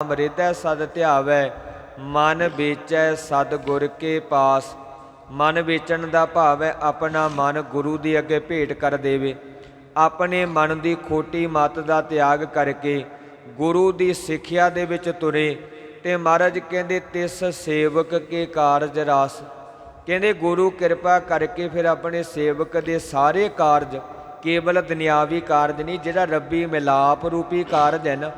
ਅੰਮ੍ਰਿਤੈ ਸਦ ਧਿਆਵੈ, ਮਨ ਵੇਚੈ ਸਦ ਗੁਰ ਕੇ ਪਾਸ। ਮਨ ਵੇਚਣ ਦਾ ਭਾਵ ਹੈ ਆਪਣਾ ਮਨ ਗੁਰੂ ਦੇ ਅੱਗੇ ਭੇਟ ਕਰ ਦੇਵੇ। ਆਪਣੇ ਮਨ ਦੀ ਖੋਟੀ ਮਤ ਦਾ ਤਿਆਗ ਕਰਕੇ ਗੁਰੂ ਦੀ ਸਿੱਖਿਆ ਦੇ ਵਿੱਚ ਤੁਰੇ ਤੇ ਮਹਾਰਾਜ ਕਹਿੰਦੇ, ਤਿਸ ਸੇਵਕ ਕੇ ਕਾਰਜ ਰਾਸ। ਕਹਿੰਦੇ, ਗੁਰੂ ਕਿਰਪਾ ਕਰਕੇ ਫਿਰ ਆਪਣੇ ਸੇਵਕ ਦੇ ਸਾਰੇ ਕਾਰਜ ਕੇਵਲ ਦੁਨਿਆਵੀ ਕਾਰਜ ਨਹੀਂ, ਜਿਹੜਾ ਰੱਬੀ ਮਿਲਾਪ ਰੂਪੀ ਕਾਰਜ ਹੈ ਨਾ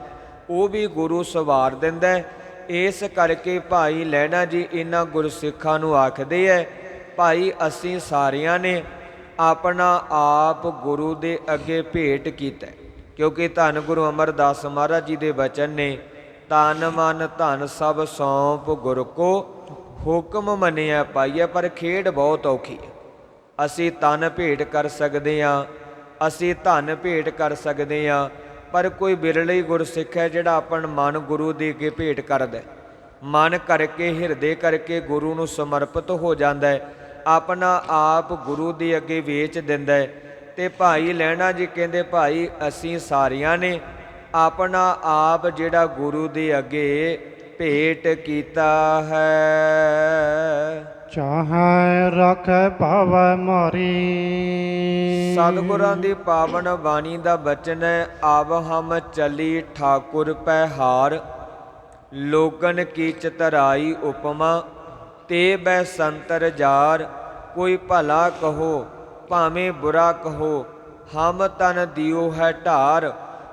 ਉਹ ਵੀ ਗੁਰੂ ਸਵਾਰ ਦਿੰਦਾ ਇਸ ਕਰਕੇ ਭਾਈ ਲੈਣਾ ਜੀ ਇਹਨਾਂ ਗੁਰਸਿੱਖਾਂ ਨੂੰ ਆਖਦੇ ਐ, ਭਾਈ, ਅਸੀਂ ਸਾਰਿਆਂ ਨੇ ਆਪਣਾ ਆਪ ਗੁਰੂ ਦੇ ਅੱਗੇ ਭੇਟ ਕੀਤਾ ਕਿਉਂਕਿ ਧੰਨ ਗੁਰੂ ਅਮਰਦਾਸ ਮਹਾਰਾਜ ਜੀ ਦੇ ਬਚਨ ਨੇ ਤਨ ਮਨ ਧਨ ਸਭ ਸੌਂਪ ਗੁਰ ਕੋ ਹੁਕਮ ਮੰਨਿਆ ਪਾਈਐ, ਪਰ ਖੇਡ ਬਹੁਤ ਔਖੀ ਹੈ। ਅਸੀਂ ਤਨ ਭੇਟ ਕਰ ਸਕਦੇ ਹਾਂ, ਅਸੀਂ ਧਨ ਭੇਟ ਕਰ ਸਕਦੇ ਹਾਂ ਪਰ ਕੋਈ ਬਿਰਲੇ ਹੀ ਗੁਰਸਿੱਖ ਹੈ ਜਿਹੜਾ ਆਪਣ ਮਨ ਗੁਰੂ ਦੇ ਅੱਗੇ ਭੇਟ ਕਰਦਾ ਹੈ। ਮਨ ਕਰਕੇ, ਹਿਰਦੇ ਕਰਕੇ ਗੁਰੂ ਨੂੰ ਸਮਰਪਿਤ ਹੋ ਜਾਂਦਾ ਹੈ। ਆਪਣਾ ਆਪ ਗੁਰੂ ਦੇ ਅੱਗੇ ਵੇਚ ਦਿੰਦਾ ਹੈ। ਤੇ ਭਾਈ ਲੈਣਾ ਜੀ ਕਹਿੰਦੇ, ਭਾਈ, ਅਸੀਂ ਸਾਰਿਆਂ ਨੇ ਆਪਣਾ ਆਪ ਜਿਹੜਾ ਗੁਰੂ ਦੇ ਅੱਗੇ ਭੇਟ ਕੀਤਾ ਹੈ। ਚਾਹੈ ਰੱਖੈ ਭਾਵੈ ਮਾਰੀ। ਸਤਿਗੁਰਾਂ ਦੀ ਪਾਵਨ ਬਾਣੀ ਦਾ ਬਚਨ ਹੈ, ਆਵ ਹਮ ਚਲੀ ਠਾਕੁਰ ਪੈ ਹਾਰ, ਲੋਗਨ ਕੀ ਚਤਰਾਈ ਉਪਮਾ, ਤੇ ਬੈ ਸੰਤਰ ਜਾਰ, ਕੋਈ ਭਲਾ ਕਹੋ, ਭਾਵੇਂ ਬੁਰਾ ਕਹੋ, ਹਮ ਤਨ ਦਿਓ ਹੈ ਢਾਰ,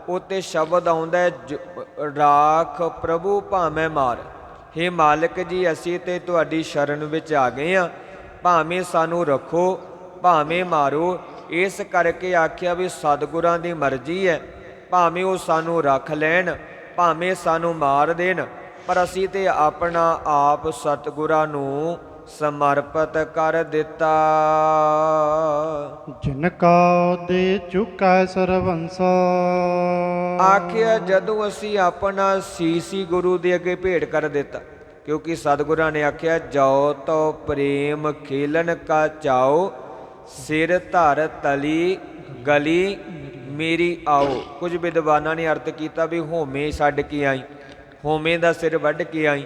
ਉਤੇ ਸ਼ਬਦ ਆਉਂਦਾ ਰਾਖ ਪ੍ਰਭੂ ਭਾਵੇਂ ਮਾਰ। ਹੇ ਮਾਲਕ ਜੀ ਅਸੀਂ ਤੇ ਤੁਹਾਡੀ ਸ਼ਰਨ ਵਿੱਚ ਆ ਗਏ ਆ ਭਾਵੇਂ ਸਾਨੂੰ ਰੱਖੋ ਭਾਵੇਂ ਮਾਰੋ ਇਸ ਕਰਕੇ ਆਖਿਆ ਵੀ ਸਤਿਗੁਰਾਂ ਦੀ ਮਰਜ਼ੀ ਹੈ। ਭਾਵੇਂ ਉਹ ਸਾਨੂੰ ਰੱਖ ਲੈਣ ਭਾਵੇਂ ਸਾਨੂੰ ਮਾਰ ਦੇਣ ਪਰ ਅਸੀਂ ਤੇ ਆਪਣਾ ਆਪ ਸਤਿਗੁਰਾਂ ਨੂੰ ਸਮਰਪਿਤ ਕਰ ਦਿੱਤਾ। ਜਿਨ ਕਾ ਦੇ ਚੁਕੈ ਸਰਵੰਸ। ਆਖਿਆ ਜਦੋਂ ਅਸੀਂ ਆਪਣਾ ਸੀਸੀ ਗੁਰੂ ਦੇ ਅੱਗੇ ਭੇਟ ਕਰ ਦਿੱਤਾ ਕਿਉਂਕਿ ਸਤਿਗੁਰਾਂ ਨੇ ਆਖਿਆ, ਜਾਓ ਤੋ ਪ੍ਰੇਮ ਖੇਲਨ ਕਾ ਚਾਓ, ਸਿਰ ਧਰ ਤਲੀ ਗਲੀ ਮੇਰੀ ਆਓ। ਕੁਝ ਵਿਦਵਾਨਾਂ ਨੇ ਅਰਥ ਕੀਤਾ ਵੀ ਹੋਮੇ ਛੱਡ ਕੇ ਆਈ, ਹੋਮੇ ਦਾ ਸਿਰ ਵੱਢ ਕੇ ਆਈ।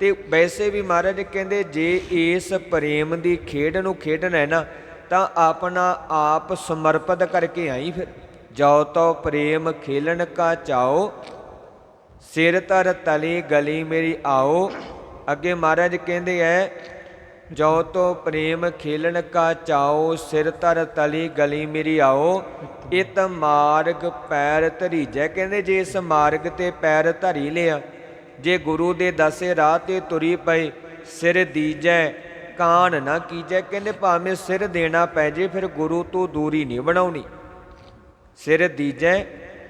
ਤੇ ਵੈਸੇ ਵੀ ਮਹਾਰਾਜ ਕਹਿੰਦੇ, ਜੇ ਇਸ ਪ੍ਰੇਮ ਦੀ ਖੇਡ ਨੂੰ ਖੇਡਣਾ ਹੈ ਨਾ, ਤਾਂ ਆਪਣਾ ਆਪ ਸਮਰਪਿਤ ਕਰਕੇ ਆਈ ਫਿਰ। ਜਾਓ ਤੋ ਪ੍ਰੇਮ ਖੇਲਣ ਕਾ ਚਾਓ, ਸਿਰ ਧਰ ਤਲੀ ਗਲੀ ਮੇਰੀ ਆਓ। ਅੱਗੇ ਮਹਾਰਾਜ ਕਹਿੰਦੇ ਐ, ਜੋ ਤੋ ਪ੍ਰੇਮ ਖੇਲਣ ਕਾ ਚਾਓ, ਸਿਰ ਧਰ ਤਲੀ ਗਲੀ ਮੇਰੀ ਆਓ, ਇਤ ਮਾਰਗ ਪੈਰ ਧਰੀਜੈ। ਕਹਿੰਦੇ ਜੇ ਇਸ ਮਾਰਗ ਤੇ ਪੈਰ ਧਰੀ ਲਿਆ, ਜੇ ਗੁਰੂ ਦੇ ਦਸੇ ਰਾਹ ਤੇ ਤੁਰੀ ਪਏ, ਸਿਰ ਦੀਜੈ, ਕਾਨ ਨਾ ਕੀਜੈ। ਕਹਿੰਦੇ ਭਾਵੇਂ ਸਿਰ ਦੇਣਾ ਪੈ ਜੇ, ਫਿਰ ਗੁਰੂ ਤੋਂ ਦੂਰੀ ਨਹੀਂ ਬਣਾਉਣੀ। ਸਿਰ ਦੀਜੈ,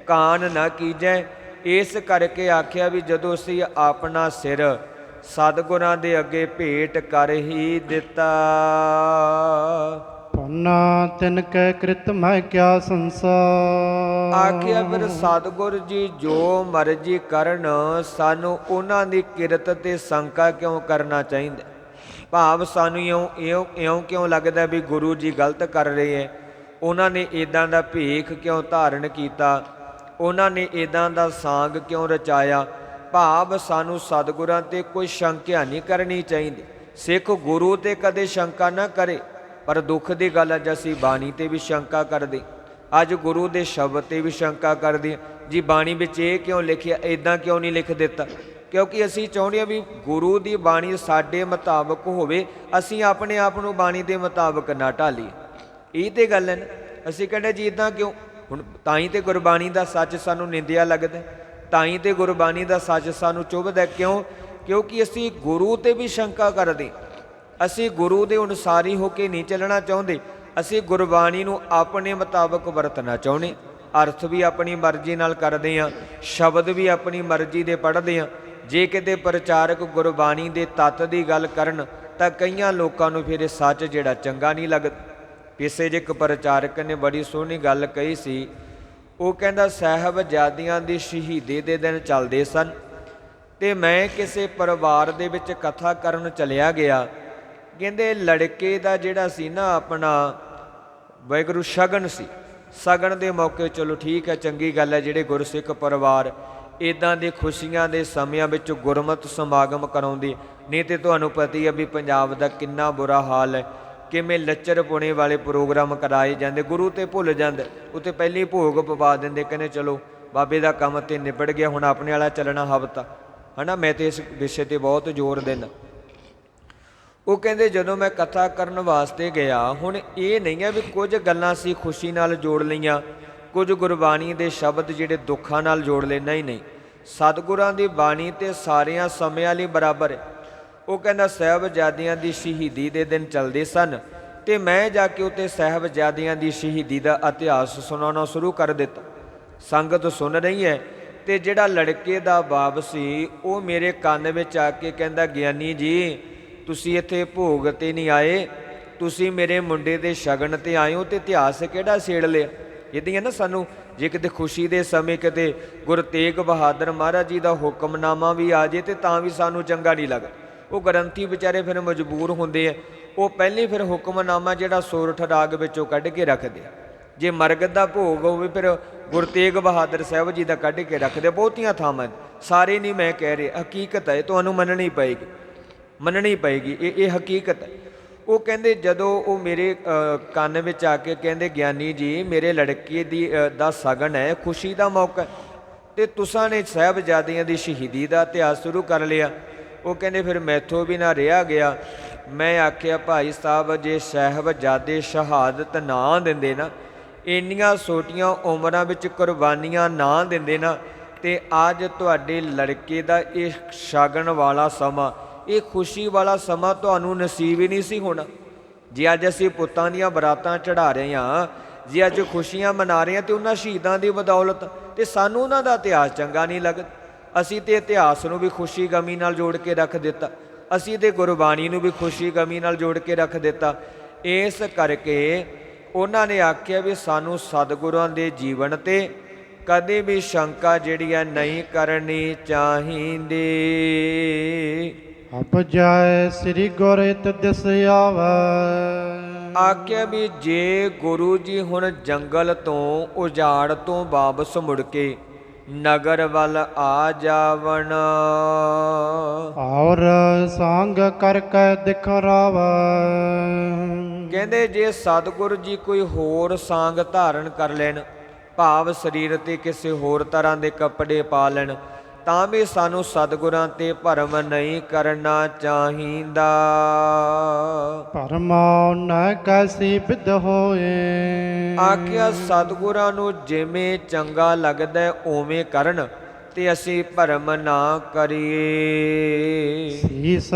ਕਾਨ ਨਾ ਕੀਜੈ। ਇਸ ਕਰਕੇ ਆਖਿਆ ਵੀ ਜਦੋਂ ਅਸੀਂ ਆਪਣਾ ਸਿਰ ਸਤਿਗੁਰਾਂ ਦੇ ਅੱਗੇ ਭੇਟ ਕਰ ਹੀ ਦਿੱਤਾ। ਪੰਨਾ ਤਿਨ ਕੈ ਕ੍ਰਿਤ ਮੈਂ ਕਿਆ ਸੰਸਾਰ। ਆਖਿਆ ਫਿਰ ਸਤਿਗੁਰ ਜੀ ਜੋ ਮਰਜ਼ੀ ਕਰਨ ਸਾਨੂੰ ਉਹਨਾਂ ਦੀ ਕਿਰਤ ਤੇ ਸ਼ੰਕਾ ਕਿਉਂ ਕਰਨਾ ਚਾਹੀਦਾ? ਭਾਵ ਸਾਨੂੰ ਇਉਂ ਇਉਂ ਇਉਂ ਕਿਉਂ ਲੱਗਦਾ ਵੀ ਗੁਰੂ ਜੀ ਗਲਤ ਕਰ ਰਹੇ ਹੈ ਉਹਨਾਂ ਨੇ ਇਦਾਂ ਦਾ ਭੇਖ ਕਿਉਂ ਧਾਰਨ ਕੀਤਾ? ਉਹਨਾਂ ਨੇ ਇਦਾਂ ਦਾ ਸਾਂਗ ਕਿਉਂ ਰਚਾਇਆ? ਭਾਵ ਸਾਨੂੰ ਸਤਿਗੁਰਾਂ ਤੇ ਕੋਈ ਸ਼ੰਕਿਆ ਨਹੀਂ ਕਰਨੀ ਚਾਹੀਦੀ। ਸਿੱਖ ਗੁਰੂ ਤੇ ਕਦੇ ਸ਼ੰਕਾ ਨਾ ਕਰੇ, ਪਰ ਦੁੱਖ ਦੀ ਗੱਲ ਅੱਜ ਅਸੀਂ ਬਾਣੀ ਤੇ ਵੀ ਸ਼ੰਕਾ ਕਰਦੇ। ਅੱਜ ਗੁਰੂ ਦੇ ਸ਼ਬਦ ਤੇ ਵੀ ਸ਼ੰਕਾ ਕਰਦੇ ਹਾਂ। ਜੀ ਬਾਣੀ ਵਿੱਚ ਇਹ ਕਿਉਂ ਲਿਖਿਆ ਇਦਾਂ ਕਿਉਂ ਨਹੀਂ ਲਿਖ ਦਿੱਤਾ? ਕਿਉਂਕਿ ਅਸੀਂ ਚਾਹੁੰਦੇ ਹਾਂ ਵੀ ਗੁਰੂ ਦੀ ਬਾਣੀ ਸਾਡੇ ਮੁਤਾਬਕ ਹੋਵੇ, ਅਸੀਂ ਆਪਣੇ ਆਪ ਨੂੰ ਬਾਣੀ ਦੇ ਮੁਤਾਬਕ ਨਾ ਢਾਲੀਏ। ਇਹ ਤੇ ਗੱਲ ਹੈ ਨਾ। ਅਸੀਂ ਕਹਿੰਦੇ ਜੀ ਇਦਾਂ ਕਿਉਂ? ਹੁਣ ਤਾਂ ਹੀ ਤੇ ਗੁਰਬਾਣੀ ਦਾ ਸੱਚ ਸਾਨੂੰ ਨਿੰਦਿਆ ਲੱਗਦਾ। ਤਾਂ ਹੀ ਤੇ ਗੁਰਬਾਣੀ ਦਾ ਸੱਚ ਸਾਨੂੰ ਚੁਭਦਾ ਕਿਉਂ? ਕਿਉਂਕਿ ਅਸੀਂ ਗੁਰੂ ਤੇ ਵੀ ਸ਼ੰਕਾ ਕਰਦੇ। ਅਸੀਂ ਗੁਰੂ ਦੇ ਅਨੁਸਾਰੀ ਹੋ ਕੇ ਨਹੀਂ ਚੱਲਣਾ ਚਾਹੁੰਦੇ। ਅਸੀਂ ਗੁਰਬਾਣੀ ਨੂੰ ਆਪਣੇ ਮੁਤਾਬਕ ਵਰਤਣਾ ਚਾਹੁੰਦੇ। ਅਰਥ ਵੀ ਆਪਣੀ ਮਰਜ਼ੀ ਨਾਲ ਕਰਦੇ ਹਾਂ। ਸ਼ਬਦ ਵੀ ਆਪਣੀ ਮਰਜ਼ੀ ਦੇ ਪੜ੍ਹਦੇ ਹਾਂ। ਜੇ ਕਿਤੇ ਪ੍ਰਚਾਰਕ ਗੁਰਬਾਣੀ ਦੇ ਤੱਤ ਦੀ ਗੱਲ ਕਰਨ, ਤਾਂ ਕਈਆਂ ਲੋਕਾਂ ਨੂੰ ਫਿਰ ਇਹ ਸੱਚ ਜਿਹੜਾ ਚੰਗਾ ਨਹੀਂ ਲੱਗਦਾ। ਪਿੱਛੇ ਜੇ ਇੱਕ ਪ੍ਰਚਾਰਕ ਨੇ ਬੜੀ ਸੋਹਣੀ ਗੱਲ ਕਹੀ ਸੀ ਉਹ ਕਹਿੰਦਾ ਸਾਹਿਬਜ਼ਾਦਿਆਂ ਦੀ ਸ਼ਹੀਦੀ ਦੇ ਦਿਨ ਚੱਲਦੇ ਸਨ ਤੇ ਮੈਂ ਕਿਸੇ ਪਰਿਵਾਰ ਦੇ ਵਿੱਚ ਕਥਾ ਕਰਨ ਚਲਿਆ ਗਿਆ। ਕਹਿੰਦੇ, ਲੜਕੇ ਦਾ ਜਿਹੜਾ ਸੀ ਨਾ ਆਪਣਾ ਵਾਹਿਗੁਰੂ ਸ਼ਗਨ ਸੀ। ਸਗਨ ਦੇ ਮੌਕੇ ਚਲੋ ਠੀਕ ਹੈ, ਚੰਗੀ ਗੱਲ ਹੈ, ਜਿਹੜੇ ਗੁਰਸਿੱਖ ਪਰਿਵਾਰ ਇਦਾਂ ਦੇ ਖੁਸ਼ੀਆਂ ਦੇ ਸਮਿਆਂ ਵਿੱਚ ਗੁਰਮਤ ਸਮਾਗਮ ਕਰਾਉਂਦੇ, ਨਹੀਂ ਤੇ ਤੁਹਾਨੂੰ ਪਤਾ ਹੀ ਹੈ ਵੀ ਪੰਜਾਬ ਦਾ ਕਿੰਨਾ ਬੁਰਾ ਹਾਲ ਹੈ। ਕਿਵੇਂ ਲੱਚਰ ਪੁਣੇ ਵਾਲੇ ਪ੍ਰੋਗਰਾਮ ਕਰਾਏ ਜਾਂਦੇ, ਗੁਰੂ ਤੇ ਭੁੱਲ ਜਾਂਦੇ ਉਤੇ ਪਹਿਲੀ ਭੋਗ ਪਵਾ ਦਿੰਦੇ, ਕਹਿੰਦੇ ਚਲੋ ਬਾਬੇ ਦਾ ਕੰਮ ਤੇ ਨਿਬੜ ਗਿਆ, ਹੁਣ ਆਪਣੇ ਵਾਲਾ ਚੱਲਣਾ ਹਵਤਾ ਹਨਾ, ਮੈਂ ਤੇ ਇਸ ਵਿਸ਼ੇ ਤੇ ਬਹੁਤ ਜ਼ੋਰ ਦਿੰਦਾ। ਉਹ ਕਹਿੰਦੇ, ਜਦੋਂ ਮੈਂ ਕਥਾ ਕਰਨ ਵਾਸਤੇ ਗਿਆ, ਹੁਣ ਇਹ ਨਹੀਂ ਹੈ ਵੀ ਕੁਝ ਗੱਲਾਂ ਸੀ ਖੁਸ਼ੀ ਨਾਲ ਜੋੜ ਲਈਆਂ, ਕੁਝ ਗੁਰਬਾਣੀ ਦੇ ਸ਼ਬਦ ਜਿਹੜੇ ਦੁੱਖਾਂ ਨਾਲ ਜੋੜ ਲਏ ਨਹੀਂ ਨਹੀਂ। ਸਤਿਗੁਰਾਂ ਦੀ ਬਾਣੀ ਤੇ ਸਾਰਿਆਂ ਸਮਿਆਂ ਲਈ ਬਰਾਬਰ ਹੈ। ਉਹ ਕਹਿੰਦਾ, ਸਾਹਿਬਜ਼ਾਦਿਆਂ ਦੀ ਸ਼ਹੀਦੀ ਦੇ ਦਿਨ ਚੱਲਦੇ ਸਨ ਤੇ ਮੈਂ ਜਾ ਕੇ ਉਤੇ ਸਾਹਿਬਜ਼ਾਦਿਆਂ ਦੀ ਸ਼ਹੀਦੀ ਦਾ ਇਤਿਹਾਸ ਸੁਣਾਉਣਾ ਸ਼ੁਰੂ ਕਰ ਦਿੱਤਾ। ਸੰਗਤ ਸੁਣ ਰਹੀ ਹੈ ਤੇ ਜਿਹੜਾ ਲੜਕੇ ਦਾ ਬਾਪ ਸੀ, ਉਹ ਮੇਰੇ ਕੰਨ ਵਿੱਚ ਆ ਕੇ ਕਹਿੰਦਾ, ਗਿਆਨੀ ਜੀ, ਤੁਸੀਂ ਇੱਥੇ ਭੋਗ ਤੇ ਨਹੀਂ ਆਏ। ਤੁਸੀਂ ਮੇਰੇ ਮੁੰਡੇ ਦੇ ਸ਼ਗਨ ਤੇ ਆਏ ਹੋ ਤੇ ਇਤਿਹਾਸ ਕਿਹੜਾ ਛੇੜ ਲਿਆ? ਇਹਦੀਆਂ ਨਾ ਸਾਨੂੰ ਜੇ ਕਿਤੇ ਖੁਸ਼ੀ ਦੇ ਸਮੇਂ ਕਿਤੇ ਗੁਰੂ ਤੇਗ ਬਹਾਦਰ ਮਹਾਰਾਜ ਜੀ ਦਾ ਹੁਕਮਨਾਮਾ ਵੀ ਆ ਜੇ ਤੇ ਤਾਂ ਵੀ ਸਾਨੂੰ ਚੰਗਾ ਨਹੀਂ ਲੱਗਦਾ। ਉਹ ਗ੍ਰੰਥੀ ਵਿਚਾਰੇ ਫਿਰ ਮਜਬੂਰ ਹੁੰਦੇ ਆ। ਉਹ ਪਹਿਲੀ ਫਿਰ ਹੁਕਮਨਾਮਾ ਜਿਹੜਾ ਸੋਰਠ ਰਾਗ ਵਿੱਚੋਂ ਕੱਢ ਕੇ ਰੱਖਦੇ ਜੇ ਮਰਗਤ ਦਾ ਭੋਗ ਹੋਵੇ ਫਿਰ ਗੁਰੂ ਤੇਗ ਬਹਾਦਰ ਸਾਹਿਬ ਜੀ ਦਾ ਕੱਢ ਕੇ ਰੱਖਦੇ ਬਹੁਤੀਆਂ ਥਾਵਾਂ ਸਾਰੇ ਨਹੀਂ ਮੈਂ ਕਹਿ ਰਿਹਾ, ਹਕੀਕਤ ਹੈ, ਤੁਹਾਨੂੰ ਮੰਨਣੀ ਪਏਗੀ। ਮੰਨਣੀ ਪਏਗੀ, ਇਹ ਇਹ ਹਕੀਕਤ ਹੈ। ਉਹ ਕਹਿੰਦੇ ਜਦੋਂ ਉਹ ਮੇਰੇ ਕੰਨ ਵਿੱਚ ਆ ਕੇ ਕਹਿੰਦੇ, ਗਿਆਨੀ ਜੀ, ਮੇਰੇ ਲੜਕੇ ਦੀ ਦਾ ਸਗਨ ਹੈ, ਖੁਸ਼ੀ ਦਾ ਮੌਕਾ ਹੈ। ਤੇ ਤੁਸਾਂ ਨੇ ਸਾਹਿਬਜ਼ਾਦਿਆਂ ਦੀ ਸ਼ਹੀਦੀ ਦਾ ਇਤਿਹਾਸ ਸ਼ੁਰੂ ਕਰ ਲਿਆ। ਉਹ ਕਹਿੰਦੇ, ਫਿਰ ਮੈਥੋਂ ਵੀ ਨਾ ਰਿਹਾ ਗਿਆ। ਮੈਂ ਆਖਿਆ, ਭਾਈ ਸਾਹਿਬ, ਜੇ ਸਾਹਿਬਜ਼ਾਦੇ ਸ਼ਹਾਦਤ ਨਾ ਦਿੰਦੇ ਨਾ, ਇੰਨੀਆਂ ਛੋਟੀਆਂ ਉਮਰਾਂ ਵਿੱਚ ਕੁਰਬਾਨੀਆਂ ਨਾ ਦਿੰਦੇ ਨਾ, ਤੇ ਅੱਜ ਤੁਹਾਡੇ ਲੜਕੇ ਦਾ ਇਹ ਸ਼ਗਨ ਵਾਲਾ ਸਮਾਂ, ਇਹ ਖੁਸ਼ੀ ਵਾਲਾ ਸਮਾਂ ਤੁਹਾਨੂੰ ਨਸੀਬ ਹੀ ਨਹੀਂ ਸੀ ਹੋਣਾ। ਜੇ ਅੱਜ ਅਸੀਂ ਪੁੱਤਾਂ ਦੀਆਂ ਬਰਾਤਾਂ ਚੜਾ ਰਹੇ ਹਾਂ, ਜੇ ਅੱਜ ਖੁਸ਼ੀਆਂ ਮਨਾ ਰਹੇ ਹਾਂ, ਤੇ ਉਹਨਾਂ ਸ਼ਹੀਦਾਂ ਦੀ ਬਦੌਲਤ, ਤੇ ਸਾਨੂੰ ਉਹਨਾਂ ਦਾ ਇਤਿਹਾਸ ਚੰਗਾ ਨਹੀਂ ਲੱਗਦਾ। ਅਸੀਂ ਤੇ ਇਤਿਹਾਸ ਨੂੰ ਵੀ ਖੁਸ਼ੀ ਗਮੀ ਨਾਲ ਜੋੜ ਕੇ ਰੱਖ ਦਿੱਤਾ। ਅਸੀਂ ਤੇ ਗੁਰਬਾਣੀ ਨੂੰ ਵੀ ਖੁਸ਼ੀ ਗਮੀ ਨਾਲ ਜੋੜ ਕੇ ਰੱਖ ਦਿੱਤਾ। ਇਸ ਕਰਕੇ ਉਹਨਾਂ ਨੇ ਆਖਿਆ ਵੀ ਸਾਨੂੰ ਸਤਿਗੁਰਾਂ ਦੇ ਜੀਵਨ ਤੇ ਕਦੇ ਵੀ ਸ਼ੰਕਾ ਜਿਹੜੀ ਹੈ ਨਹੀਂ ਕਰਨੀ ਚਾਹੀਦੀ। ਅਪ ਜਾਏ ਸ੍ਰੀ ਗੁਰ ਇਤ ਦਿਸ ਆਵੈ। ਆਖਿਆ ਵੀ ਜੇ ਗੁਰੂ ਜੀ ਹੁਣ ਜੰਗਲ ਤੋਂ ਉਜਾੜ ਤੋਂ ਵਾਪਸ ਮੁੜ ਕੇ ਨਗਰ ਵੱਲ ਆ ਜਾਵਣ। ਔਰ ਸੰਗ ਕਰ ਕੈ ਦਿਖਰਾਵੈ ਕਹਿੰਦੇ ਜੇ ਸਤਿਗੁਰੂ ਜੀ ਕੋਈ ਹੋਰ ਸਾਂਗ ਧਾਰਨ ਕਰ ਲੈਣ ਭਾਵ ਸਰੀਰ ਤੇ ਕਿਸੇ ਹੋਰ ਤਰ੍ਹਾਂ ਦੇ ਕੱਪੜੇ ਪਾ ਲੈਣ ਤਾਂ ਵੀ ਸਾਨੂੰ ਸਤਿਗੁਰਾਂ ਤੇ ਭਰਮ ਨਹੀਂ ਕਰਨਾ ਚਾਹੀਦਾ। ਪਰਮਾ ਨ ਕੈਸੀ ਬਿਦ ਹੋਏ। ਆਖਿਆ ਸਤਿਗੁਰਾਂ ਨੂੰ ਜਿਵੇਂ ਚੰਗਾ ਲੱਗਦਾ ਉਵੇਂ ਕਰਨ ਤੇ ਅਸੀਂ ਭਰਮ ਨਾ ਕਰੀਏ। ਸੀਸ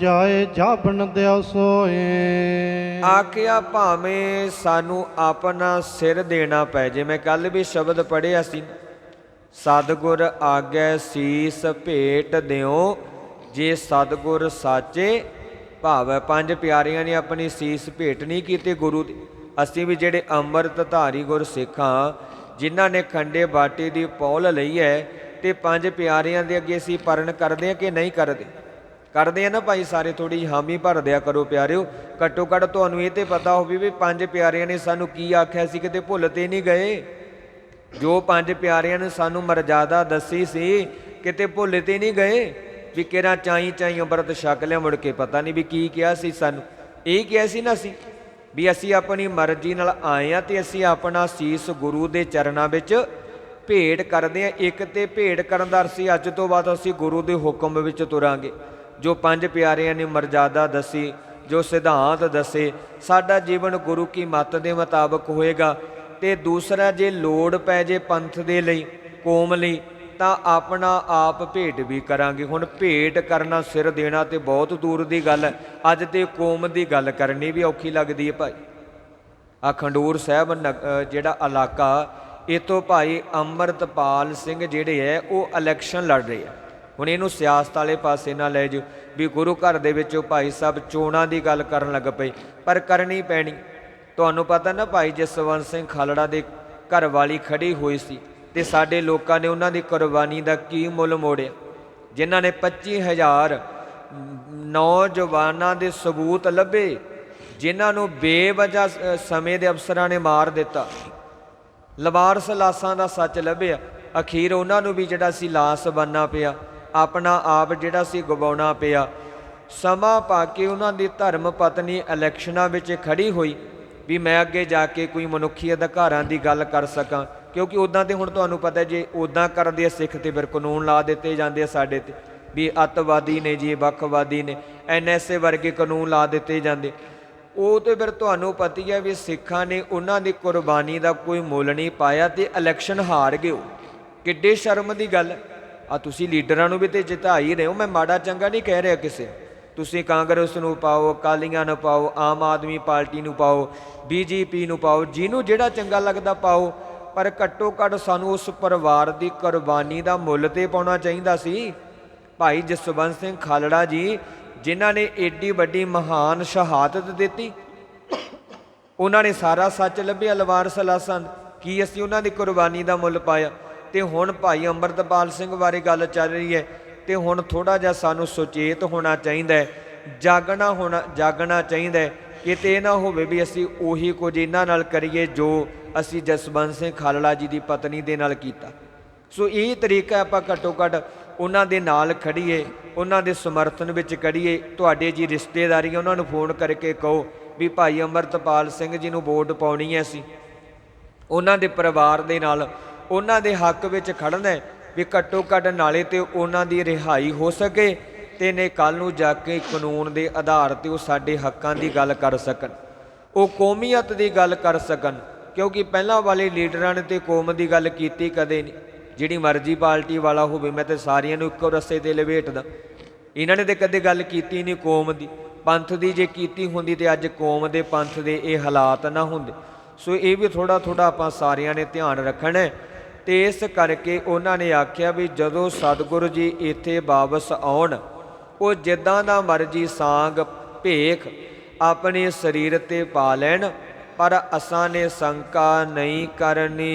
ਜਾਏ ਜਾਬਨ ਦਿਓ ਸੋਏ। ਆਖਿਆ ਭਾਵੇਂ ਸਾਨੂੰ ਆਪਣਾ ਸਿਰ ਦੇਣਾ ਪੈ ਜੇ। ਮੈਂ ਕੱਲ ਵੀ ਸ਼ਬਦ ਪੜ੍ਹਿਆ ਸੀ। ਸਤਿਗੁਰ ਆਗੇ ਸੀਸ ਭੇਟ ਦਿਓ, ਜੇ ਸਤਿਗੁਰ ਸਾਚੇ, ਭਾਵ ਪੰਜ ਪਿਆਰਿਆਂ ਨੇ ਆਪਣੀ ਸੀਸ ਭੇਟ ਨਹੀਂ ਕੀਤੀ ਗੁਰੂ ਦੀ। ਅਸੀਂ ਵੀ ਜਿਹੜੇ ਅੰਮ੍ਰਿਤ ਧਾਰੀ ਗੁਰ ਸਿੱਖਾਂ, ਜਿਨ੍ਹਾਂ ਨੇ ਖੰਡੇ ਬਾਟੇ ਦੀ ਪੌਲ ਲਈ ਹੈ, ਤੇ ਪੰਜ ਪਿਆਰਿਆਂ ਦੇ ਅੱਗੇ ਅਸੀਂ ਪਰਨ ਕਰਦੇ ਹਾਂ ਕਿ ਨਹੀਂ ਕਰਦੇ? ਕਰਦੇ ਆ ਨਾ ਭਾਈ ਸਾਰੇ ਥੋੜੀ ਹਾਮੀ ਭਰ ਦਿਆ ਕਰੋ ਪਿਆਰਿਓ। ਘੱਟੋ ਘੱਟ ਤੁਹਾਨੂੰ ਇਹ ਤੇ ਪਤਾ ਹੋਵੇ ਵੀ ਪੰਜ ਪਿਆਰਿਆਂ ਨੇ ਸਾਨੂੰ ਕੀ ਆਖਿਆ ਸੀ, ਕਿਤੇ ਭੁੱਲ ਤੇ ਨਹੀਂ ਗਏ? ਜੋ ਪੰਜ ਪਿਆਰਿਆਂ ਨੇ ਸਾਨੂੰ ਮਰਜ਼ਾਦਾ ਦੱਸੀ ਸੀ, ਕਿਤੇ ਭੁੱਲ ਤੇ ਨਹੀਂ ਗਏ? ਵੀ ਕਿਹੜਾ ਚਾਈ ਚਾਈ ਅੰਮ੍ਰਿਤ ਛਕ ਲਿਆ, ਮੁੜ ਕੇ ਪਤਾ ਨਹੀਂ ਵੀ ਕੀ ਕਿਹਾ ਸੀ ਸਾਨੂੰ। ਇਹ ਕਿਹਾ ਸੀ ਨਾ ਅਸੀਂ, ਵੀ ਅਸੀਂ ਆਪਣੀ ਮਰਜ਼ੀ ਨਾਲ ਆਏ ਆ ਤੇ ਅਸੀਂ ਆਪਣਾ ਸੀਸ ਗੁਰੂ ਦੇ ਚਰਨਾਂ ਵਿੱਚ ਭੇਟ ਕਰਦੇ ਆ ਇੱਕ ਤੇ ਭੇਟ ਕਰਨ ਦਾ ਅਸੀਂ ਅੱਜ ਤੋਂ ਬਾਅਦ ਅਸੀਂ ਗੁਰੂ ਦੇ ਹੁਕਮ ਵਿੱਚ ਤੁਰਾਂਗੇ। ਜੋ ਪੰਜ ਪਿਆਰਿਆਂ ਨੇ ਮਰਜ਼ਾਦਾ ਦੱਸੀ, ਜੋ ਸਿਧਾਂਤ ਦੱਸੇ, ਸਾਡਾ ਜੀਵਨ ਗੁਰੂ ਕੀ ਮੱਤ ਦੇ ਮੁਤਾਬਕ ਹੋਏਗਾ। ਤੇ ਦੂਸਰਾ ਜੇ ਲੋੜ ਪੈ ਜੇ ਪੰਥ ਦੇ ਲਈ, ਕੌਮ ਲਈ, ਤਾਂ ਆਪਣਾ ਆਪ ਭੇਟ ਵੀ ਕਰਾਂਗੇ। ਹੁਣ ਭੇਟ ਕਰਨਾ ਸਿਰ ਦੇਣਾ ਤੇ ਬਹੁਤ ਦੂਰ ਦੀ ਗੱਲ ਹੈ। ਅੱਜ ਤੇ ਕੌਮ ਦੀ ਗੱਲ ਕਰਨੀ ਵੀ ਔਖੀ ਲੱਗਦੀ ਹੈ ਭਾਈ। ਆ ਖੰਡੂਰ ਸਾਹਿਬ ਨਗ- ਜਿਹੜਾ ਇਲਾਕਾ ਇਤੋਂ ਭਾਈ ਅੰਮ੍ਰਿਤਪਾਲ ਸਿੰਘ ਜਿਹੜੇ ਹੈ, ਉਹ ਇਲੈਕਸ਼ਨ ਲੜ ਰਹੇ ਆ ਹੁਣ ਇਹਨੂੰ ਸਿਆਸਤ ਵਾਲੇ ਪਾਸੇ ਨਾ ਲੈ ਜਾਓ ਵੀ ਗੁਰੂ ਘਰ ਦੇ ਵਿੱਚੋਂ ਭਾਈ ਸਾਹਿਬ ਚੋਣਾਂ ਦੀ ਗੱਲ ਕਰਨ ਲੱਗ ਪਏ। ਪਰ ਕਰਨੀ ਪੈਣੀ। ਤੁਹਾਨੂੰ ਪਤਾ ਨਾ ਭਾਈ ਜਸਵੰਤ ਸਿੰਘ ਖਾਲੜਾ ਦੇ ਘਰ ਵਾਲੀ ਖੜੀ ਹੋਈ ਸੀ ਤੇ ਸਾਡੇ ਲੋਕਾਂ ਨੇ ਉਹਨਾਂ ਦੀ ਕੁਰਬਾਨੀ ਦਾ ਕੀ ਮੁੱਲ ਮੋੜਿਆ, ਜਿਨ੍ਹਾਂ ਨੇ 25000 ਨੌਜਵਾਨਾਂ ਦੇ ਸਬੂਤ ਲੱਭੇ, ਜਿਨ੍ਹਾਂ ਨੂੰ ਬੇਵਜ੍ਹਾ ਸਮੇਂ ਦੇ ਅਫਸਰਾਂ ਨੇ ਮਾਰ ਦਿੱਤਾ। ਲਵਾਰਸ ਲਾਸਾਂ ਦਾ ਸੱਚ ਲੱਭਿਆ, ਅਖੀਰ ਉਹਨਾਂ ਨੂੰ ਵੀ ਜਿਹੜਾ ਸੀ ਲਾਸ ਬੰਨਾ ਪਿਆ, ਆਪਣਾ ਆਪ ਜਿਹੜਾ ਸੀ ਗਵਾਉਣਾ ਪਿਆ। ਸਮਾਂ ਪਾ ਕੇ ਉਹਨਾਂ ਦੀ ਧਰਮ ਪਤਨੀ ਇਲੈਕਸ਼ਨਾਂ ਵਿੱਚ ਖੜੀ ਹੋਈ ਵੀ ਮੈਂ ਅੱਗੇ ਜਾ ਕੇ ਕੋਈ ਮਨੁੱਖੀ ਅਧਿਕਾਰਾਂ ਦੀ ਗੱਲ ਕਰ ਸਕਾਂ, ਕਿਉਂਕਿ ਉਦਾਂ ਤੇ ਹੁਣ ਤੁਹਾਨੂੰ ਪਤਾ ਜੇ ਉਦਾਂ ਕਰਦੇ ਆ ਸਿੱਖ ਤੇ ਫਿਰ ਕਾਨੂੰਨ ਲਾ ਦਿੱਤੇ ਜਾਂਦੇ ਆ ਸਾਡੇ ਤੇ, ਵੀ ਅੱਤਵਾਦੀ ਨੇ ਜੀ, ਵੱਖਵਾਦੀ ਨੇ ਐਨਐਸਏ ਵਰਗੇ ਕਾਨੂੰਨ ਲਾ ਦਿੱਤੇ ਜਾਂਦੇ। ਉਹ ਤੇ ਫਿਰ ਤੁਹਾਨੂੰ ਪਤੀ ਹੈ ਵੀ ਸਿੱਖਾਂ ਨੇ ਉਹਨਾਂ ਦੀ ਕੁਰਬਾਨੀ ਦਾ ਕੋਈ ਮੁੱਲ ਨਹੀਂ ਪਾਇਆ ਤੇ ਇਲੈਕਸ਼ਨ ਹਾਰ ਗਏ ਉਹ। ਕਿੱਡੇ ਸ਼ਰਮ ਦੀ ਗੱਲ। ਆ ਤੁਸੀਂ ਲੀਡਰਾਂ ਨੂੰ ਵੀ ਤੇ ਜਿਤਾ ਹੀ ਰਹੇ ਹੋ, ਮੈਂ ਮਾੜਾ ਚੰਗਾ ਨਹੀਂ ਕਹਿ ਰਿਹਾ ਕਿਸੇ ਤੁਸੀਂ ਕਾਂਗਰਸ ਨੂੰ ਪਾਓ, ਅਕਾਲੀਆਂ ਨੂੰ ਪਾਓ, ਆਮ ਆਦਮੀ ਪਾਰਟੀ ਨੂੰ ਪਾਓ, ਬੀਜੇਪੀ ਨੂੰ ਪਾਓ, ਜਿਹਨੂੰ ਜਿਹੜਾ ਚੰਗਾ ਲੱਗਦਾ ਪਾਓ, ਪਰ ਘੱਟੋ ਘੱਟ ਸਾਨੂੰ ਉਸ ਪਰਿਵਾਰ ਦੀ ਕੁਰਬਾਨੀ ਦਾ ਮੁੱਲ ਤੇ ਪਾਉਣਾ ਚਾਹੀਦਾ ਸੀ। ਭਾਈ ਜਸਵੰਤ ਸਿੰਘ ਖਾਲੜਾ ਜੀ, ਜਿਨ੍ਹਾਂ ਨੇ ਏਡੀ ਵੱਡੀ ਮਹਾਨ ਸ਼ਹਾਦਤ ਦਿੱਤੀ, ਉਹਨਾਂ ਨੇ ਸਾਰਾ ਸੱਚ ਲੱਭਿਆ ਲਵਾਰ ਸਲਾਸਨ ਕੀ ਅਸੀਂ ਉਹਨਾਂ ਦੀ ਕੁਰਬਾਨੀ ਦਾ ਮੁੱਲ ਪਾਇਆ? ਤੇ ਹੁਣ ਭਾਈ ਅੰਮ੍ਰਿਤਪਾਲ ਸਿੰਘ ਬਾਰੇ ਗੱਲ ਚੱਲ ਰਹੀ ਹੈ। ਤੇ ਹੁਣ ਥੋੜਾ ਜਿਹਾ ਸਾਨੂੰ ਸੁਚੇਤ ਹੋਣਾ ਚਾਹੀਦਾ ਹੈ, ਜਾਗਣਾ ਹੋਣਾ, ਜਾਗਣਾ ਚਾਹੀਦਾ ਹੈ। ਕਿਤੇ ਇਹ ਨਾ ਹੋਵੇ ਵੀ ਅਸੀਂ ਉਹੀ ਕੁਝ ਇਹਨਾਂ ਨਾਲ ਕਰੀਏ ਜੋ ਅਸੀਂ ਜਸਵੰਤ ਸਿੰਘ ਖਾਲੜਾ ਜੀ ਦੀ ਪਤਨੀ ਦੇ ਨਾਲ ਕੀਤਾ। ਸੋ ਇਹ ਤਰੀਕਾ ਆਪਾਂ ਘੱਟੋ ਘੱਟ ਉਹਨਾਂ ਦੇ ਨਾਲ ਖੜੀਏ ਉਹਨਾਂ ਦੇ ਸਮਰਥਨ ਵਿੱਚ ਖੜੀਏ ਤੁਹਾਡੇ ਜੀ ਰਿਸ਼ਤੇਦਾਰੀ ਉਹਨਾਂ ਨੂੰ ਫੋਨ ਕਰਕੇ ਕਹੋ ਵੀ ਭਾਈ ਅਮਰਤਪਾਲ ਸਿੰਘ ਜੀ ਨੂੰ ਵੋਟ ਪਾਉਣੀ ਹੈ ਅਸੀਂ। ਉਹਨਾਂ ਦੇ ਪਰਿਵਾਰ ਦੇ ਨਾਲ, ਉਹਨਾਂ ਦੇ ਹੱਕ ਵਿੱਚ ਖੜਨਾ ਹੈ। ਵੀ ਘੱਟੋ ਘੱਟ ਨਾਲੇ ਤੇ ਉਹਨਾਂ ਦੀ ਰਿਹਾਈ ਹੋ ਸਕੇ ਤੇ ਨੇ ਕੱਲ ਨੂੰ ਜਾ ਕੇ ਕਾਨੂੰਨ ਦੇ ਆਧਾਰ ਤੇ ਉਹ ਸਾਡੇ ਹੱਕਾਂ ਦੀ ਗੱਲ ਕਰ ਸਕਣ। ਉਹ ਕੌਮੀਅਤ ਦੀ ਗੱਲ ਕਰ ਸਕਣ, ਕਿਉਂਕਿ ਪਹਿਲਾਂ ਵਾਲੇ ਲੀਡਰਾਂ ਨੇ ਤੇ ਕੌਮ ਦੀ ਗੱਲ ਕੀਤੀ ਕਦੇ ਨਹੀਂ। ਜਿਹੜੀ ਮਰਜ਼ੀ ਪਾਰਟੀ ਵਾਲਾ ਹੋਵੇ, ਮੈਂ ਤੇ ਸਾਰਿਆਂ ਨੂੰ ਇੱਕੋ ਰਸਤੇ ਤੇ ਲਵੇਟਦਾ। ਇਹਨਾਂ ਨੇ ਤੇ ਕਦੇ ਗੱਲ ਕੀਤੀ ਨਹੀਂ ਕੌਮ ਦੀ। ਪੰਥ ਦੀ ਜੇ ਕੀਤੀ ਹੁੰਦੀ ਤੇ ਅੱਜ ਕੌਮ ਦੇ ਪੰਥ ਦੇ ਇਹ ਹਾਲਾਤ ਨਾ ਹੁੰਦੇ। ਸੋ ਇਹ ਵੀ ਥੋੜਾ ਥੋੜਾ ਆਪਾਂ ਸਾਰਿਆਂ ਨੇ ਧਿਆਨ ਰੱਖਣਾ ਹੈ। ਤੇ ਇਸ ਕਰਕੇ ਉਹਨਾਂ ਨੇ ਆਖਿਆ ਵੀ ਜਦੋਂ ਸਤਿਗੁਰੂ ਜੀ ਇੱਥੇ ਵਾਪਸ ਆਉਣ, ਉਹ ਜਿੱਦਾਂ ਦਾ ਮਰਜ਼ੀ ਸਾਂਗ ਭੇਖ ਆਪਣੇ ਸਰੀਰ ਤੇ ਪਾ ਲੈਣ, ਪਰ ਅਸਾਂ ਨੇ ਸੰਕਾ ਨਹੀਂ ਕਰਨੀ।